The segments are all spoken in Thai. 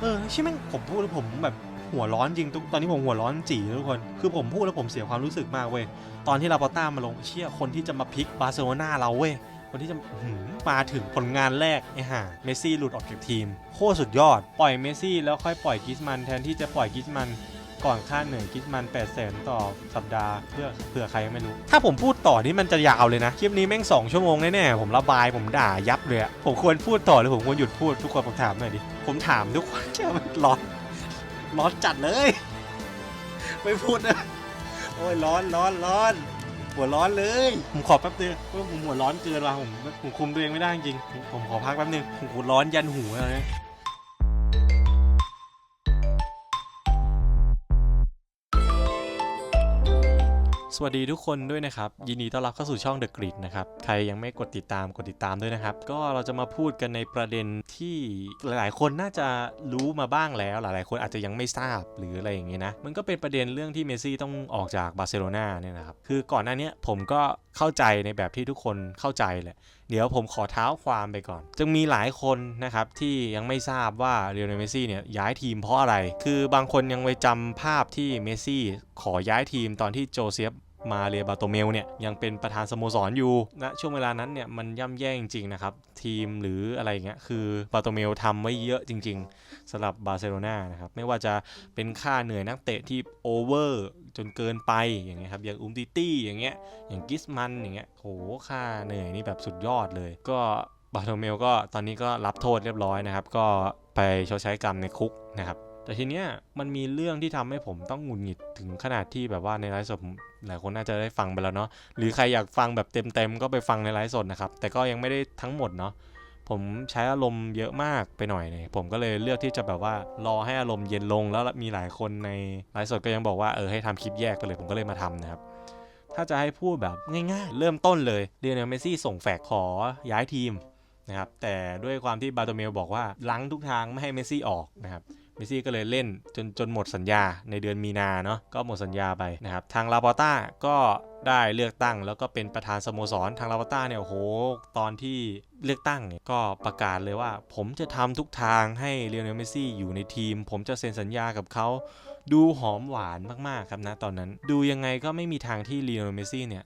เออใช่ไหมผมพูดแล้วผมแบบหัวร้อนจริงทุกตอนนี้ผมหัวร้อนจีทุกคน คือผมพูดแล้วผมเสียความรู้สึกมากเว้ย ตอนที่ลาปอต้ามาลงเชี่ยคนที่จะมาพลิกบาร์เซโลนาเราเว้ย คนที่จะมาถึงผลงานแรกไอ้ห่าเมสซี่หลุดออกจากทีม โคตรสุดยอด ปล่อยเมสซี่แล้วค่อยปล่อยกิสมันแทนที่จะปล่อยกิสมัน ก่อนค่าเหนื่อยกิสมัน8 0 0แสนต่อสัปดาห์เพื่อเผื่อใครไม่รู้ ถ้าผมพูดต่อนี่มันจะยาวเลยนะ คลิปนี้แม่ง 2 ชั่วโมงแน่ๆผมระบายผมด่ายับเลยอะผมควรพูดต่อหรือผมควรหยุดพูดทุกคนผมถามหน่อยดิ ผมถามทุกคนเชื่อมันร้อนร้อนจัดเลย ไม่พูดนะโอ้ยร้อนร้อนร้อนหัวร้อนเลย ผมขอแป๊บนึงเพราะผมหัวร้อนเกินว่ะผมผมคุมตัวเองไม่ได้จริงผมผมขอพักแป๊บนึงผมหัวร้อนยันหูเลย สวัสดีทุกคนด้วยนะครับ ยินดีต้อนรับเข้าสู่ช่อง The Grid นะครับ ใครยังไม่กดติดตามกดติดตามด้วยนะครับ ก็เราจะมาพูดกันในประเด็นที่หลายๆ คนน่าจะรู้มาบ้างแล้ว หลายๆ คนอาจจะยังไม่ทราบหรืออะไรอย่างงี้นะ มันก็เป็นประเด็นเรื่องที่เมซี่ต้องออกจากบาร์เซโลนาเนี่ยนะครับ คือก่อนหน้านี้ผมก็เข้าใจในแบบที่ทุกคนเข้าใจแหละ เดี๋ยวผมขอเท้าความไปก่อน จึงมีหลายคนนะครับที่ยังไม่ทราบว่าเรียวเนลเมซี่เนี่ยย้ายทีมเพราะอะไร คือบางคนยังไปจำภาพที่เมซี่ขอย้ายทีมตอนที่โจเซฟ มาเรียบาโตเมลเนี่ยยังเป็นประธานสโมสรอยู่ณช่วงเวลานั้นเนี่ยมันย่ำแย่จริงๆนะครับ ทีมหรืออะไรอย่างเงี้ยคือบาโตเมลทำไว้เยอะจริง ๆสำหรับบาร์เซโลนานะครับไม่ว่าจะเป็นค่าเหนื่อยนักเตะที่โอเวอร์จนเกินไปอย่างเงี้ยครับอย่างอุมติตี้อย่างเงี้ยอย่างกิสมันอย่างเงี้ยโหค่าเหนื่อยนี่แบบสุดยอดเลย ก็บาโตเมลก็ตอนนี้ก็รับโทษเรียบร้อยนะครับ ก็ไปชดใช้กรรมในคุกนะครับ แต่ทีเนี้ยมันมีเรื่องที่ทำให้ผมต้องหงุดหงิดถึงขนาดที่แบบว่าในไลฟ์สดหลายคนน่าจะได้ฟังไปแล้วเนาะหรือใครอยากฟังแบบเต็มๆก็ไปฟังในไลฟ์สดนะครับ แต่ก็ยังไม่ได้ทั้งหมดเนาะผมใช้อารมณ์เยอะมากไปหน่อยเลยผมก็เลยเลือกที่จะแบบว่ารอให้อารมณ์เย็นลงแล้วมีหลายคนในไลฟ์สดก็ยังบอกว่าเออให้ทำคลิปแยกกันเลยผมก็เลยมาทำนะครับถ้าจะให้พูดแบบง่ายๆ เริ่มต้นเลยเรียนเมซี่ส่งแฟกขอย้ายทีมนะครับแต่ด้วยความที่บาโตเมลบอกว่าล้างทุกทางไม่ให้เมซี่ออกนะครับ เมสซี่ก็เลยเล่นจนจนหมดสัญญาในเดือนมีนาเนาะก็หมดสัญญาไปนะครับทางลาปอต้าก็ได้เลือกตั้งแล้วก็เป็นประธานสโมสรทางลาปอต้าเนี่ยโอ้โหตอนที่เลือกตั้งเนี่ยก็ประกาศเลยว่า ผมจะทำทุกทางให้เลียนเนลเมสซี่อยู่ในทีม ผมจะเซ็นสัญญากับเขาดูหอมหวานมากๆครับนะตอนนั้น ดูยังไงก็ไม่มีทางที่เลียนเนลเมสซี่เนี่ย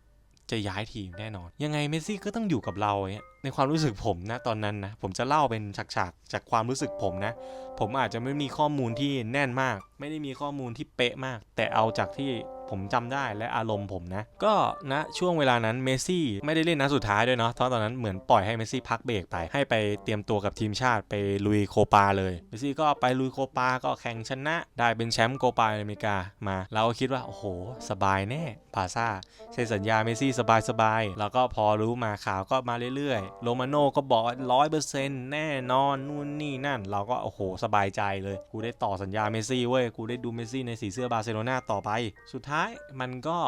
จะย้ายทีมแน่นอน ยังไงเมสซี่ก็ต้องอยู่กับเราเนี่ยในความรู้สึกผมนะตอนนั้นนะผมจะเล่าเป็นฉากๆจากความรู้สึกผมนะ ผมอาจจะไม่มีข้อมูลที่แน่นมาก ไม่ได้มีข้อมูลที่เป๊ะมาก แต่เอาจากที่ผมจำได้และอารมณ์ผมนะ ก็ณนะช่วงเวลานั้นเมสซี่ไม่ได้เล่นนัดสุดท้ายด้วยเนาะเพราะตอนนั้นเหมือนปล่อยให้เมสซี่พักเบรกไปให้ไปเตรียมตัวกับทีมชาติไปลุยโคปาเลยเมสซี่ก็ไปลุยโคปาก็แข่งชนะ ได้เป็นแชมป์โคปาอเมริกามา เราก็คิดว่าโอ้โห สบายแน่บาซ่าเซ็นสัญญาเมซี่สบายๆ แล้วก็พอรู้มาข่าวก็มาเรื่อยๆ โรมาโน่ก็บอกร้อยเปอร์เซ็นต์แน่นอนนู่นนี่นั่น เราก็โอ้โหสบายใจเลย กูได้ต่อสัญญาเมซี่เว้ย กูได้ดูเมซี่ในสีเสื้อบาร์เซโลนาต่อไป สุดท้ายมันก็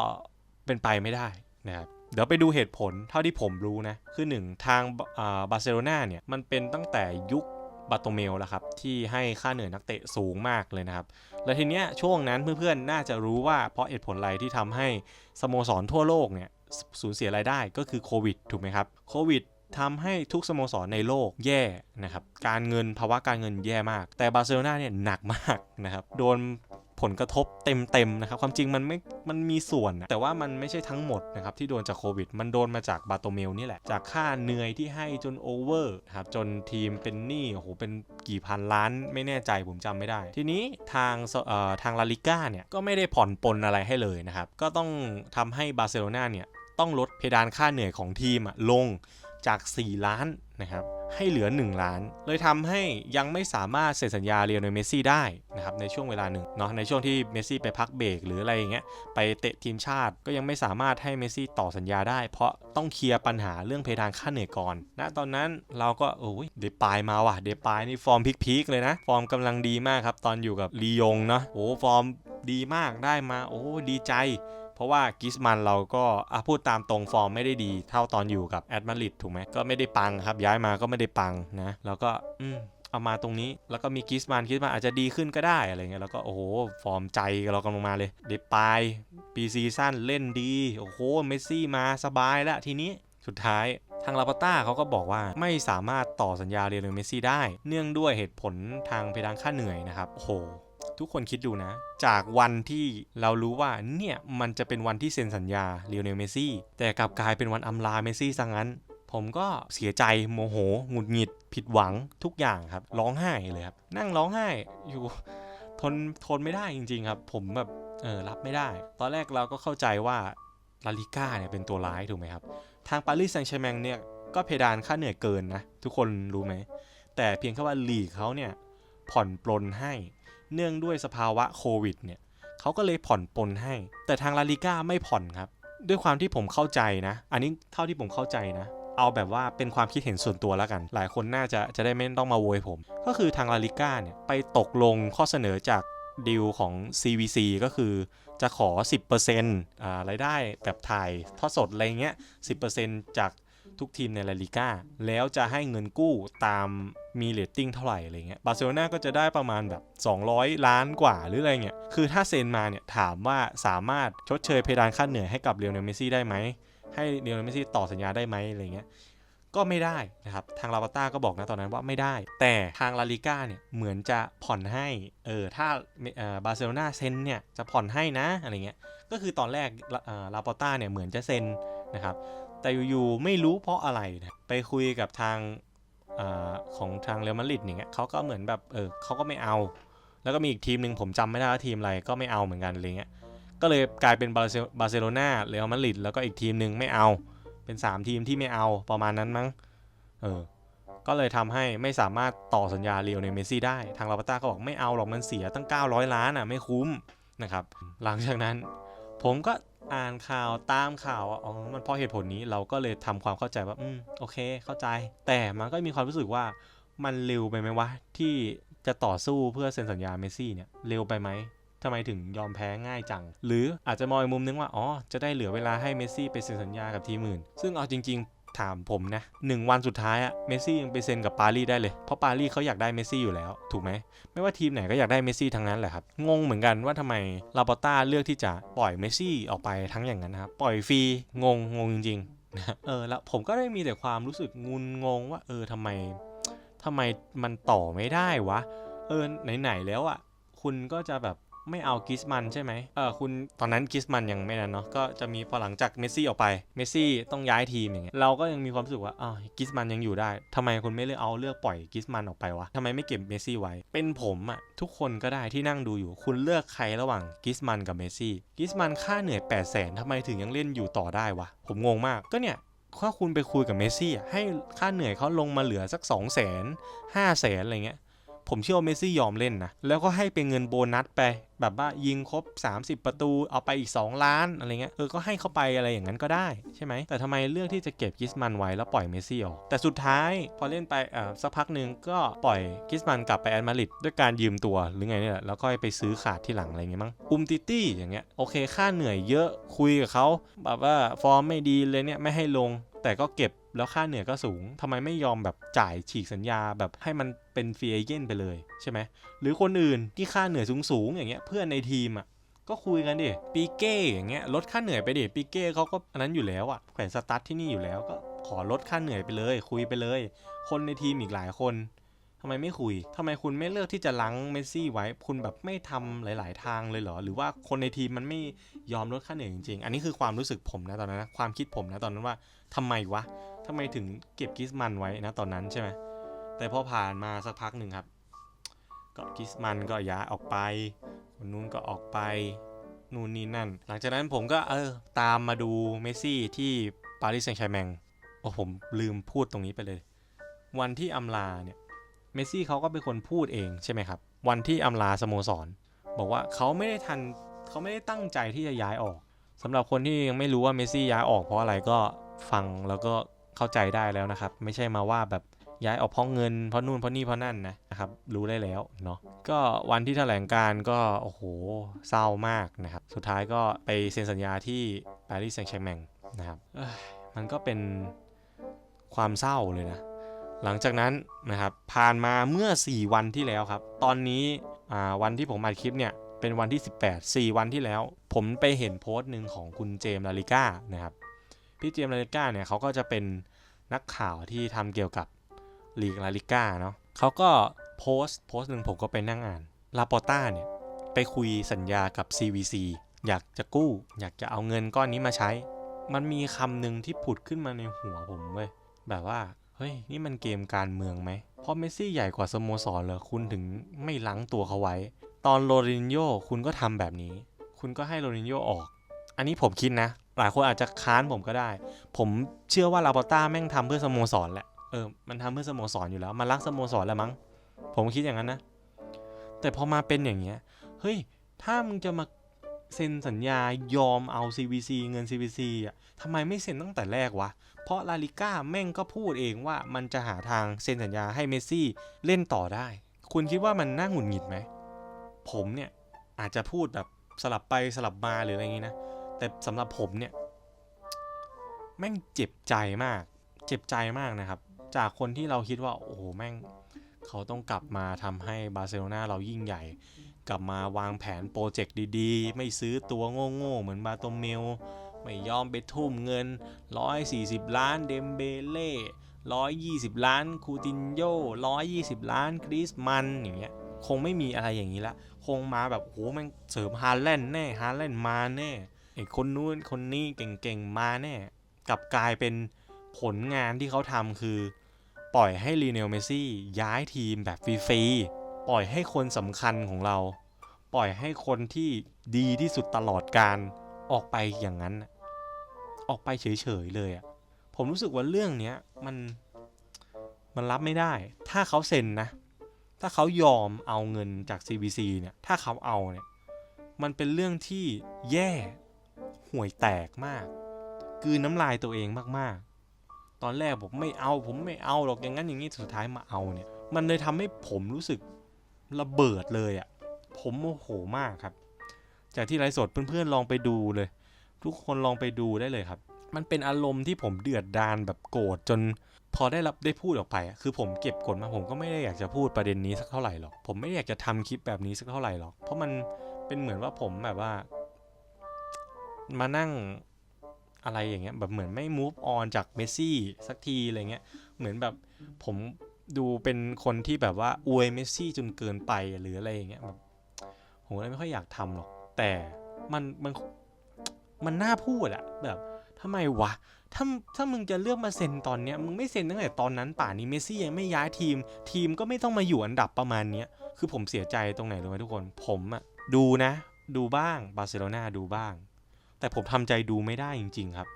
เป็นไปไม่ได้นะครับเดี๋ยวไปดูเหตุผลเท่าที่ผมรู้นะ คือหนึ่งทางบาร์เซโลนาเนี่ย มันเป็นตั้งแต่ยุค บาโตเมลแล้วครับที่ให้ค่าเหนื่อยนักเตะสูงมากเลยนะครับ และทีเนี้ยช่วงนั้นเพื่อนๆน่าจะรู้ว่าเพราะเหตุผลอะไรที่ทำให้สโมสรทั่วโลกเนี่ยสูญเสียรายได้ก็คือโควิดถูกไหมครับโควิดทำให้ทุกสโมสรในโลกแย่นะครับ การเงินภาวะการเงินแย่มาก แต่บาร์เซโลนาเนี่ยหนักมากนะครับ โดน ผลกระทบเต็มๆนะครับความจริงมันไม่มันมีส่วน แต่ว่ามันไม่ใช่ทั้งหมดนะครับที่โดนจากโควิด มันโดนมาจากบาโตเมลนี่แหละ จากค่าเหนื่อยที่ให้จนโอเวอร์ครับจนทีมเป็นหนี้โอ้โหเป็นกี่พันล้าน ไม่แน่ใจผมจำไม่ได้ ทีนี้ทางเอ่อทางลาลิก้าเนี่ยก็ไม่ได้ผ่อนปลนอะไรให้เลยนะครับก็ต้องทำให้บาร์เซโลนาเนี่ยต้องลดเพดานค่าเหนื่อยของทีมอะลงจาก 4 ล้านนะครับ ให้เหลือ 1 ล้าน เลยทำให้ยังไม่สามารถเซ็นสัญญาเรียลเมสซี่ได้นะครับในช่วงเวลาหนึ่งเนาะในช่วงที่เมสซี่ไปพักเบรกหรืออะไรอย่างเงี้ยไปเตะทีมชาติก็ยังไม่สามารถให้เมสซี่ต่อสัญญาได้ เพราะต้องเคลียร์ปัญหาเรื่องเพดานค่าเหนื่อยก่อนณตอนนั้นเราก็โอ้ยเดปายมาว่ะเดปายนี่ฟอร์มพีคๆเลยนะ ฟอร์มกำลังดีมากครับตอนอยู่กับลียงเนาะโอ้ฟอร์มดีมากได้มาโอ้ดีใจ เพราะว่ากิสมันเราก็อพูดตามตรงฟอร์มไม่ได้ดีเท่าตอนอยู่กับแอดมาริดถูกไหมก็ไม่ได้ปังครับ ย้ายมาก็ไม่ได้ปังนะ แล้วก็อืมเอามาตรงนี้แล้วก็มีกิสมันกิสมันอาจจะดีขึ้นก็ได้อะไรเงี้ยแล้วก็โอ้โห ฟอร์มใจเรากำลังมาเลย เดปายปีซีซั่นเล่นดี โอ้โห เมสซี่มาสบายแล้วทีนี้สุดท้ายทางลาปาต้าเขาก็บอกว่าไม่สามารถต่อสัญญาเรียลเมสซี่ได้ เนื่องด้วยเหตุผลทางเพดานค่าเหนื่อยนะครับโอ้โห ทุกคนคิดดูนะ จากวันที่เรารู้ว่าเนี่ยมันจะเป็นวันที่เซ็นสัญญาเรียลเมซี่แต่กลับกลายเป็นวันอำลาเมซี่ซะงั้น ผมก็เสียใจโมโหหงุดหงิด ผิดหวังทุกอย่างครับ ร้องไห้เลยครับ นั่งร้องไห้อยู่ทนทนไม่ได้จริง ๆ ครับ ผมแบบเออรับไม่ได้ ตอนแรกเราก็เข้าใจว่าลาลิก้าเนี่ยเป็นตัวร้ายถูกไหมครับ ทางปารีสแซงต์แชร์แมงเนี่ยก็เพดานค่าเหนื่อยเกินนะ ทุกคนรู้ไหม แต่เพียงแค่ว่าลีกเขาเนี่ยผ่อนปลนให้ เนื่องด้วยสภาวะโควิดเนี่ยเขาก็เลยผ่อนปลนให้ แต่ทางลาลิก้าไม่ผ่อนครับ ด้วยความที่ผมเข้าใจนะ อันนี้เท่าที่ผมเข้าใจนะ เอาแบบว่าเป็นความคิดเห็นส่วนตัวแล้วกัน หลายคนน่าจะจะได้ไม่ต้องมาโวยผม ก็คือทางลาลิก้าเนี่ยไปตกลงข้อเสนอจากดีลของ CVC ก็คือจะขอ 10%อรายได้แบบถ่ายทอดสดอะไรเงี้ย 10%จากทุกทีมในลาลิก้าแล้วจะให้เงินกู้ตาม มีเรตติ้งเท่าไหร่อะไรเงี้ยบาร์เซโลนาก็จะได้ประมาณแบบ 200 ล้านกว่าหรืออะไรเงี้ยคือถ้าเซ็นมาเนี่ยถามว่าสามารถชดเชยเพดานค่าเหนื่อยให้กับเรียวเนลเมซี่ได้ไหมให้เรียวเนลเมซี่ต่อสัญญาได้ไหมอะไรเงี้ยก็ไม่ได้นะครับทางลาปาต้าก็บอกนะตอนนั้นว่าไม่ได้ แต่ทางลาลิก้าเนี่ยเหมือนจะผ่อนให้เออถ้าเออบาร์เซโลนาเซ็นเนี่ยจะผ่อนให้นะอะไรเงี้ยก็คือตอนแรกลาเอ่อลาปาต้าเนี่ยเหมือนจะเซ็นนะครับแต่อยู่ๆไม่รู้เพราะอะไรนะไปคุยกับทาง อของทางเรอัลมาดริดอย่างเงี้ยเขาก็เหมือนแบบเออเขาก็ไม่เอา แล้วก็มีอีกทีมหนึ่งผมจำไม่ได้ว่าทีมอะไรก็ไม่เอาเหมือนกันอะไรเงี้ยก็เลยกลายเป็นบาร์เซโลนาเรอัลมาดริดแล้วก็อีกทีมหนึ่งไม่เอาเป็น 3 ทีมที่ไม่เอาประมาณนั้นมั้งเออก็เลยทำให้ไม่สามารถต่อสัญญาเรียวในเมซี่ได้ ทางลาปต้าก็บอกไม่เอาหรอกมันเสียตั้ง 900 ล้านอะไม่คุ้มนะครับ หลังจากนั้นผมก็ อ่านข่าวตามข่าวว่าอ๋อมันเพราะเหตุผลนี้เราก็เลยทำความเข้าใจว่าอืมโอเค เข้าใจ แต่มันก็มีความรู้สึกว่ามันเร็วไปไหมวะที่จะต่อสู้เพื่อเซ็นสัญญาเมซี่เนี่ยเร็วไปไหมทำไมถึงยอมแพ้ง่ายจัง หรืออาจจะมองอีกมุมนึงว่า อ๋อ จะได้เหลือเวลาให้เมสซี่ไปเซ็นสัญญากับทีมอื่น ซึ่งเอาจริง ๆ ถามผมนะหนึ่งวันสุดท้ายอะเมสซี่ยังไปเซ็นกับปารีสได้เลย เพราะปารีสเขาอยากได้เมสซี่อยู่แล้ว ถูกไหม ไม่ว่าทีมไหนก็อยากได้เมสซี่ทั้งนั้นแหละครับ งงเหมือนกันว่าทำไมลาปอต้าเลือกที่จะปล่อยเมสซี่ออกไปทั้งอย่างนั้นครับ ปล่อยฟรี งง งงจริงๆนะเออ แล้วผมก็ได้มีแต่ความรู้สึกงุนงงว่า เออทำไมทำไมมันต่อไม่ได้วะ เออ ไหนๆแล้วอะคุณก็จะแบบ ไม่เอากิสมันใช่ไหมเออคุณตอนนั้นกิสมันยังไม่นั้นเนาะก็จะมีพอหลังจากเมสซี่ออกไปเมสซี่ต้องย้ายทีมอย่างเงี้ยเราก็ยังมีความรู้สึกว่าอ้าวกิสมันยังอยู่ได้ทำไมคุณไม่เลือกเอาเลือกปล่อยกิสมันออกไปวะทำไมไม่เก็บเมสซี่ไว้ เป็นผมอะทุกคนก็ได้ที่นั่งดูอยู่ คุณเลือกใครระหว่างกิสมันกับเมสซี่กิสมันค่าเหนื่อย8 0 0 0 0นทำไมถึงยังเล่นอยู่ต่อได้วะผมงงมากก็เนี่ยถ้าคุณไปคุยกับเมสซี่อะให้ค่าเหนื่อยเขาลงมาเหลือสัก 2 0 0 0 0 0 5 0 0 0 0อะไรเงี้ย ผมเชื่อว่าเมสซี่ยอมเล่นนะ แล้วก็ให้เป็นเงินโบนัสไป แบบว่ายิงครบ 30 ประตูเอาไปอีก 2 ล้านอะไรเงี้ยเออก็ให้เขาไปอะไรอย่างนั้นก็ได้ใช่ไหม แต่ทำไมเลือกที่จะเก็บกิสมันไว้แล้วปล่อยเมสซี่ออก แต่สุดท้ายพอเล่นไปเอ่อสักพักหนึ่งก็ปล่อยกิสมันกลับไปแอดมาริดด้วยการยืมตัวหรือไงเนี่ยและแล้วก็ไปซื้อขาดที่หลังอะไรเงี้ยมั้งอุมติตี้อย่างเงี้ยโอเคค่าเหนื่อยเยอะคุยกับเขาแบบว่าฟอร์มไม่ดีเลยเนี่ยไม่ให้ลงแต่ก็เก็บ แล้วค่าเหนื่อยก็สูงทำไมไม่ยอมแบบจ่ายฉีกสัญญาแบบให้มันเป็นฟรีเอเจนต์ไปเลยใช่ไหมหรือคนอื่นที่ค่าเหนื่อยสูงๆอย่างเงี้ยเพื่อนในทีมอะก็คุยกันดิปีเก้อย่างเงี้ยลดค่าเหนื่อยไปดิปีเก้เขาก็อันนั้นอยู่แล้วอะแขวนสตาร์ทที่นี่อยู่แล้วก็ขอลดค่าเหนื่อยไปเลย คุยไปเลย คนในทีมอีกหลายคน ทำไมไม่คุย ทำไมคุณไม่เลือกที่จะลังเมสซี่ไว้ คุณแบบไม่ทำหลาย ๆ ทางเลยเหรอ หรือว่าคนในทีมมันไม่ยอมลดค่าเหนื่อยจริง ๆ อันนี้คือความรู้สึกผมนะตอนนั้นนะ ความคิดผมนะตอนนั้นว่าทำไมวะทำไมถึงเก็บกิสมันไว้นะตอนนั้นใช่ไหม แต่พอผ่านมาสักพักหนึ่งครับ ก็กิสมันก็ย้ายออกไป คนนู้นก็ออกไป นู่นนี่นั่น หลังจากนั้นผมก็เออตามมาดูเมสซี่ที่ปารีสแซงต์แชร์แมง โอ้ผมลืมพูดตรงนี้ไปเลย วันที่อำลาเนี่ย เมสซี่เขาก็เป็นคนพูดเองใช่ไหมครับ วันที่อำลาสโมสร บอกว่าเขาไม่ได้ทันเขาไม่ได้ตั้งใจที่จะย้ายออกสำหรับคนที่ยังไม่รู้ว่าเมสซี่ย้ายออกเพราะอะไรก็ฟังแล้วก็เข้าใจได้แล้วนะครับ ไม่ใช่มาว่าแบบย้ายออกเพราะเงินเพราะนู่นเพราะนี่เพราะนั่นนะนะครับรู้ได้แล้วเนาะก็วันที่แถลงการก็โอ้โหเศร้ามากนะครับ สุดท้ายก็ไปเซ็นสัญญาที่ปารีสแซงต์แชร์แมงนะครับมันก็เป็นความเศร้าเลยนะ หลังจากนั้นนะครับผ่านมาเมื่อ 4 วันที่แล้วครับ ตอนนี้วันที่ผมอัดคลิปเนี่ยเป็นวันที่ 18 4 วันที่แล้ว ผมไปเห็นโพสต์หนึ่งของคุณเจมส์ลาลิก้านะครับพี่เจมส์ลาลิก้าเนี่ยเขาก็จะเป็นนักข่าวที่ทำเกี่ยวกับลีกลาลิก้าเนาะเขาก็โพสต์โพสต์หนึ่งผมก็ไปนั่งอ่านลาปอต้าเนี่ยไปคุยสัญญากับ CVC อยากจะกู้ อยากจะเอาเงินก้อนนี้มาใช้ มันมีคำหนึ่งที่ผุดขึ้นมาในหัวผมเว้ยแบบว่า เฮ้ย นี่มันเกมการเมืองไหม เพราะเมสซี่ใหญ่กว่าสโมสรเหรอ คุณถึงไม่ล้างตัวเขาไว้ ตอนโรนินโญ่คุณก็ทำแบบนี้ คุณก็ให้โรนินโญ่ออก อันนี้ผมคิดนะ หลายคนอาจจะค้านผมก็ได้ ผมเชื่อว่าลาปอต้าแม่งทำเพื่อสโมสรแหละ เออ มันทำเพื่อสโมสรอยู่แล้ว มันรักสโมสรแหละมั้ง ผมคิดอย่างนั้นนะ แต่พอมาเป็นอย่างเงี้ย เฮ้ย ถ้ามึงจะมาเซ็นสัญญายอมเอา CVC เงิน CVC อะทำไมไม่เซ็นตั้งแต่แรกวะ เพราะลาลิก้าแม่งก็พูดเองว่ามันจะหาทางเซ็นสัญญาให้เมสซี่เล่นต่อได้ คุณคิดว่ามันน่าหงุดหงิดไหม ผมเนี่ยอาจจะพูดแบบสลับไปสลับมาหรืออะไรอย่างงี้นะ แต่สำหรับผมเนี่ย แม่งเจ็บใจมาก เจ็บใจมากนะครับ จากคนที่เราคิดว่า โอ้โหแม่งเขาต้องกลับมาทำให้บาร์เซโลนาเรายิ่งใหญ่ กลับมาวางแผนโปรเจกต์ดีๆ ไม่ซื้อตัวโง่ๆเหมือนบาโตเมล ไม่ยอมไปทุ่มเงิน 140 ล้านเดมเบเล่120 ล้านคูตินโย120 ล้านกริสมันอย่างเงี้ยคงไม่มีอะไรอย่างนี้ละ คงมาแบบโหแม่งเสริมฮาร์แลนด์แน่ฮาร์แลนด์มาแน่ไอ้คนนู้นคนนี้เก่งๆมาแน่กลับกลายเป็นผลงานที่เขาทำคือ ปล่อยให้ลีเนลเมสซี่ย้ายทีมแบบฟรีๆปล่อยให้คนสำคัญของเรา ปล่อยให้คนที่ดีที่สุดตลอดการออกไปอย่างนั้น ออกไปเฉยๆเลยอะ่ะผมรู้สึกว่าเรื่องเนี้ยมันมันรับไม่ได้ ถ้าเขาเซ็นนะ ถ้าเขายอมเอาเงินจาก CBC เนี่ย ถ้าเขาเอาเนี่ย มันเป็นเรื่องที่แย่ห่วยแตกมากกืนน้ำลายตัวเองมากๆ ตอนแรกผมไม่เอา ผมไม่เอาหรอก อย่างนั้นอย่างนี้ สุดท้ายมาเอาเนี่ย มันเลยทำให้ผมรู้สึกระเบิดเลยอะ่ะ ผมโมโหมากครับ จากที่ไลฟ์สดเพื่อนๆลองไปดูเลย ทุกคนลองไปดูได้เลยครับ มันเป็นอารมณ์ที่ผมเดือดดานแบบโกรธจนพอได้รับได้พูดออกไปอะคือผมเก็บกดมาผมก็ไม่ได้อยากจะพูดประเด็นนี้สักเท่าไหร่หรอกผมไม่อยากจะทำคลิปแบบนี้สักเท่าไหร่หรอกเพราะมันเป็นเหมือนว่าผมแบบว่า มานั่งอะไรอย่างเงี้ยแบบเหมือนไม่ move on จากเมสซี่สักทีอะไรเงี้ยเหมือนแบบผมดูเป็นคนที่แบบว่าอวยเมสซี่จนเกินไปหรืออะไรอย่างเงี้ยแบบผมเลยไม่ค่อยอยากทำหรอก แต่มันมัน มันน่าพูดอะแบบทำไมวะ ถ้าถ้ามึงจะเลือกมาเซ็นตอนเนี้ย มึงไม่เซ็นตั้งแต่ตอนนั้นป่านนี้เมสซี่ยังไม่ย้ายทีม ทีมก็ไม่ต้องมาอยู่อันดับประมาณเนี้ย คือผมเสียใจตรงไหนรู้ไหมทุกคน ผมอะดูนะ ดูบ้าง บาร์เซโลนาดูบ้าง แต่ผมทำใจดูไม่ได้จริง ๆ ครับ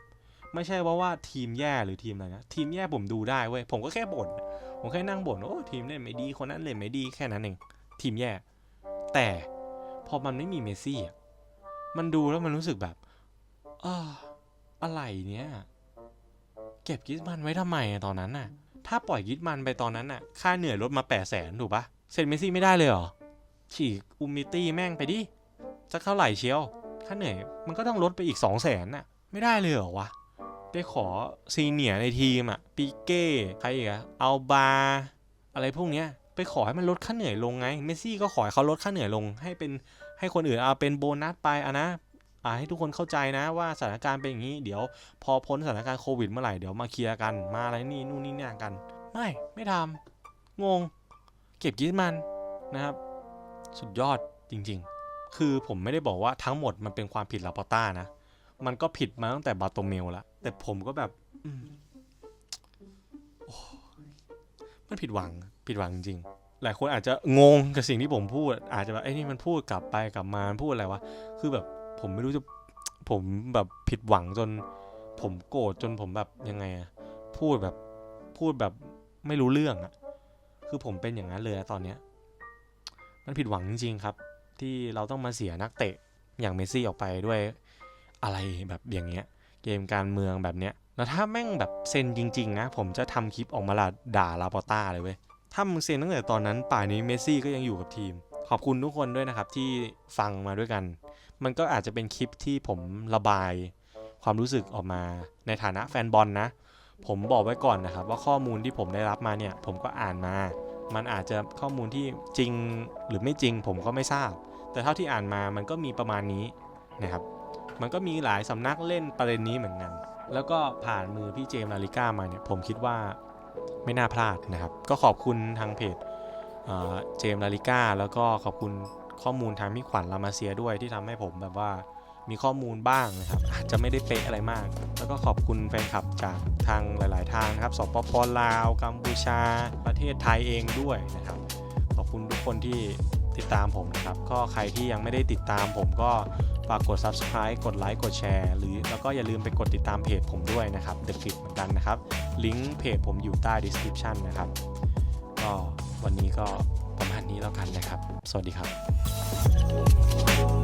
ไม่ใช่ว่าว่าทีมแย่หรือทีมอะไรนะ ทีมแย่ผมดูได้เว้ย ผมก็แค่บ่น ผมแค่นั่งบ่น โอ้ ทีมเล่นไม่ดี คนนั้นเล่นไม่ดี แค่นั้นเอง ทีมแย่ แต่พอมันไม่มีเมสซี่อะมันดูแล้วมันรู้สึกแบบ เอออะไรเนี้ยเก็บกิสมันไว้ทำไมอะตอนนั้นน่ะ ถ้าปล่อยกิสมันไปตอนนั้นน่ะ ค่าเหนื่อยลดมาแปดแสนถูกปะเซ็นเมซี่ไม่ได้เลยเหรอ ฉีกอุมมิตี้แม่งไปดิสักเท่าไหร่เชียว ค่าเหนื่อยมันก็ต้องลดไปอีกสองแสนน่ะ ไม่ได้เลยเหรอวะไปขอซีเนียในทีมอะปีเก้ใครอีกอะเอาบา อะไรพวกเนี้ยไปขอให้มันลดค่าเหนื่อยลงไง เมซี่ก็ขอให้เขาลดค่าเหนื่อยลงให้เป็นให้คนอื่นเอาเป็นโบนัสไปอะนะ ให้ทุกคนเข้าใจนะว่าสถานการณ์เป็นอย่างนี้ เดี๋ยวพอพ้นสถานการณ์โควิดเมื่อไหร่เดี๋ยวมาเคลียร์กันมาอะไรนี่นู่นนี่เนี่ยกัน ไม่ไม่ทำงง เก็บกิสมันนะครับ สุดยอดจริง ๆ คือผมไม่ได้บอกว่าทั้งหมดมันเป็นความผิดลาปอต้านะ มันก็ผิดมาตั้งแต่บาโตเมลล้วแต่ผมก็แบบมันผิดหวังผิดหวังจริงหลายคนอาจจะงงกับสิ่งที่ผมพูด อาจจะแบบไอ้นี่มันพูดกลับไปกลับมาพูดอะไรวะ คือแบบ ผมไม่รู้จะผมแบบผิดหวังจน ผมโกรธจนผมแบบยังไงอะพูดแบบพูดแบบไม่รู้เรื่องอะคือผมเป็นอย่างนั้นเลยตอนเนี้ย มันผิดหวังจริงๆครับ ที่เราต้องมาเสียนักเตะอย่างเมสซี่ออกไปด้วยอะไรแบบอย่างเงี้ย เกมการเมืองแบบเนี้ยแล้วถ้าแม่งแบบเซ็นจริง ๆ นะ ผมจะทำคลิปออกมาละด่าลาปอต้าเลยเว้ยถ้ามึงเซ็นตั้งแต่ตอนนั้นป่านนี้เมสซี่ก็ยังอยู่กับทีม ขอบคุณทุกคนด้วยนะครับที่ฟังมาด้วยกัน มันก็อาจจะเป็นคลิปที่ผมระบายความรู้สึกออกมาในฐานะแฟนบอลนะ ผมบอกไว้ก่อนนะครับ ว่าข้อมูลที่ผมได้รับมาเนี่ย ผมก็อ่านมา มันอาจจะข้อมูลที่จริงหรือไม่จริงผมก็ไม่ทราบ แต่เท่าที่อ่านมามันก็มีประมาณนี้นะครับ มันก็มีหลายสำนักเล่นประเด็นนี้เหมือนกัน แล้วก็ผ่านมือพี่เจมส์ลาลิก้ามาเนี่ย ผมคิดว่าไม่น่าพลาดนะครับ ก็ขอบคุณทางเพจ เจมส์ลาลิก้าแล้วก็ขอบคุณข้อมูลทางพี่ขวัญลามาเซียด้วยที่ทำให้ผมแบบว่ามีข้อมูลบ้างนะครับอาจจะไม่ได้เป๊ะอะไรมาก แล้วก็ขอบคุณแฟนคลับจากทางหลาย ๆ ทางนะครับสปปลาว กัมพูชา ประเทศไทยเองด้วยนะครับ ขอบคุณทุกคนที่ติดตามผมนะครับ ก็ใครที่ยังไม่ได้ติดตามผมก็ฝากกด subscribe กดไลค์ กดแชร์ หรือแล้วก็อย่าลืมไปกดติดตามเพจผมด้วยนะครับ The Grid เหมือนกันนะครับ ลิงก์เพจผมอยู่ใต้ description นะครับ ก็ วันนี้ก็ประมาณนี้แล้วกันนะครับ สวัสดีครับ